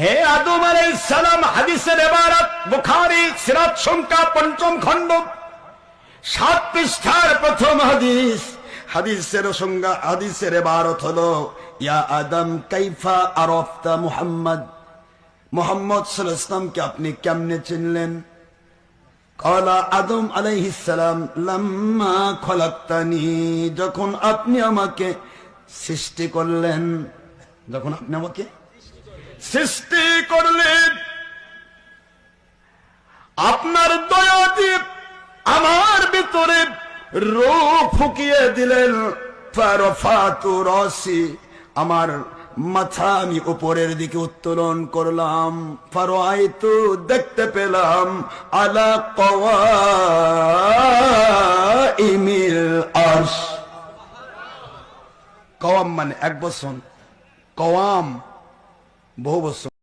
হে আদম আলাই সালাম হাদিসের এবারত, বুখারি, সিরাত সংখ্যা পঞ্চম খণ্ড। সাত পৃষ্ঠার প্রথম হাদিস, হাদিসের সংজ্ঞা, হাদিসের এবারত হলো, ইয়া আদম কাইফা আরফতা মুহাম্মদ। মোহাম্মদ আলাইহি ইসলামকে আপনি কেমনে চিনলেন? কলা আদম আলাইহিসালাম লাম্মা খলাক্তানি, যখন আপনি আমাকে সৃষ্টি করলেন, যখন আপনি আমাকে সৃষ্টি করলেন আপনার দয়া দ্বীপ আমার ভিতরে রো ফুকিয়ে দিলেন। আমার মাথা আমি উপরের দিকে উত্তোলন করলাম। ফারোয়াইতু দেখতে পেলাম, আলা আরশ। কওয়াম মানে এক বছর কওয়াম বহু বছর